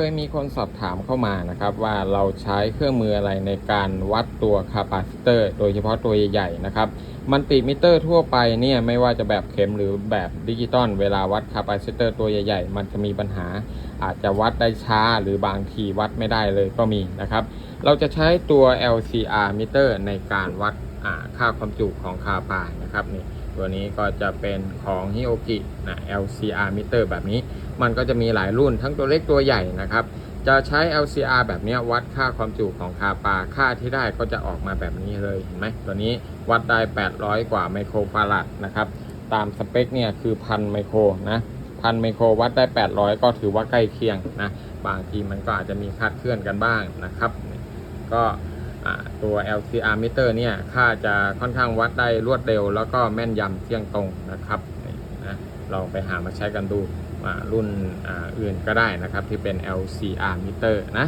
เคยมีคนสอบถามเข้ามานะครับว่าเราใช้เครื่องมืออะไรในการวัดตัวคาปาซิเตอร์โดยเฉพาะตัวใหญ่ๆนะครับมันติมิเตอร์ทั่วไปเนี่ยไม่ว่าจะแบบเข็มหรือแบบดิจิตอลเวลาวัดคาปาซิเตอร์ตัวใหญ่ๆ มันจะมีปัญหา อาจจะวัดได้ช้าหรือบางทีวัดไม่ได้เลยก็มีนะครับ เราจะใช้ตัว LCR มิเตอร์ในการวัดค่าความจุของคาปานะครับนี่ ตัวนี้ก็จะเป็นของ h i o k i นะ LCR มิเตอร์แบบนี้ มันก็จะมีหลายรุ่นทั้งตัวเล็กตัวใหญ่นะครับ จะใช้ LCR แบบนี้วัดค่าความจุของคาปาค่าที่ได้ก็จะออกมาแบบนี้เลยเห็นไหมตัวนี้วัดได้ 800 กว่าไมโครฟาราดนะครับ ตามสเปคเนี่ยคือพันไมโครนะพันไมโครวัดได้ 800 ก็ถือว่าใกล้เคียงนะ บางทีมันก็อาจจะมีคลาดเคลื่อนกันบ้างนะครับ ก็ ตัว LCR meter เนี่ย ค่าจะค่อนข้างวัดได้รวดเร็ว แล้วก็แม่นยำเที่ยงตรงนะครับนะลองไปหามาใช้กันดูรุ่นออื่นก็ได้นะครับที่เป็น LCR meter นะ